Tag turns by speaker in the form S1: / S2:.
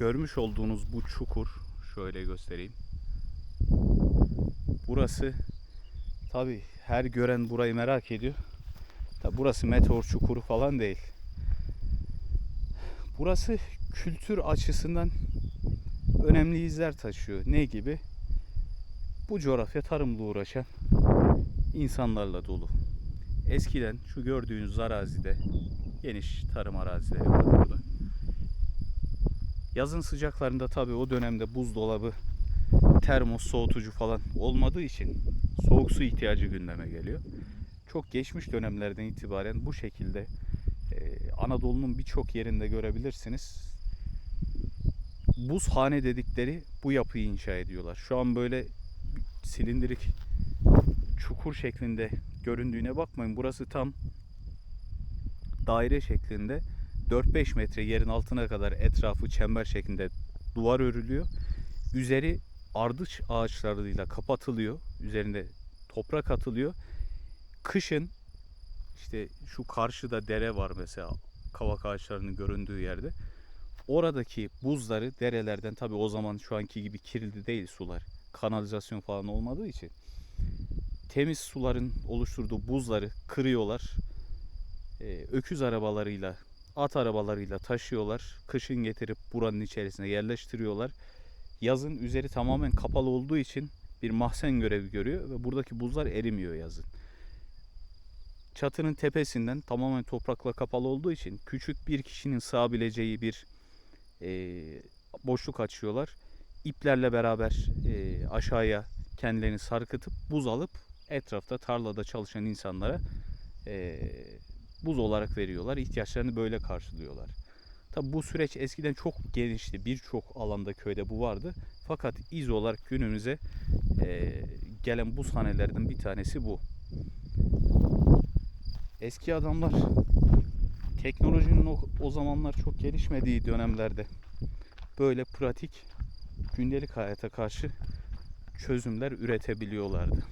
S1: görmüş olduğunuz bu çukur şöyle göstereyim. Burası tabi her gören burayı merak ediyor. Tabi burası meteor çukuru falan değil. Burası kültür açısından önemli izler taşıyor. Ne gibi? Bu coğrafya tarımla uğraşan insanlarla dolu. Eskiden şu gördüğünüz arazide geniş tarım arazileri var burada. Yazın sıcaklarında tabii o dönemde buzdolabı, termos, soğutucu falan olmadığı için soğuk su ihtiyacı gündeme geliyor. Çok geçmiş dönemlerden itibaren bu şekilde e, Anadolu'nun birçok yerinde görebilirsiniz. Buzhane dedikleri bu yapıyı inşa ediyorlar. Şu an böyle silindirik çukur şeklinde göründüğüne bakmayın. Burası tam daire şeklinde 4-5 metre yerin altına kadar etrafı çember şeklinde duvar örülüyor. Üzeri ardıç ağaçlarıyla kapatılıyor. Üzerinde toprak atılıyor. Kışın işte şu karşıda dere var mesela kavak ağaçlarının göründüğü yerde. Oradaki buzları derelerden tabi o zaman şu anki gibi kirli değil sular. Kanalizasyon falan olmadığı için temiz suların oluşturduğu buzları kırıyorlar. Ee, öküz arabalarıyla, at arabalarıyla taşıyorlar. Kışın getirip buranın içerisine yerleştiriyorlar. Yazın üzeri tamamen kapalı olduğu için bir mahzen görevi görüyor ve buradaki buzlar erimiyor yazın. Çatının tepesinden tamamen toprakla kapalı olduğu için küçük bir kişinin sığabileceği bir e, boşluk açıyorlar. İplerle beraber e, aşağıya kendilerini sarkıtıp buz alıp etrafta tarlada çalışan insanlara e, buz olarak veriyorlar. İhtiyaçlarını böyle karşılıyorlar. Tabi bu süreç eskiden çok genişti. Birçok alanda köyde bu vardı. Fakat iz olarak günümüze e, gelen buzhanelerden bir tanesi bu. Eski adamlar teknolojinin o, o zamanlar çok gelişmediği dönemlerde böyle pratik gündelik hayata karşı çözümler üretebiliyorlardı.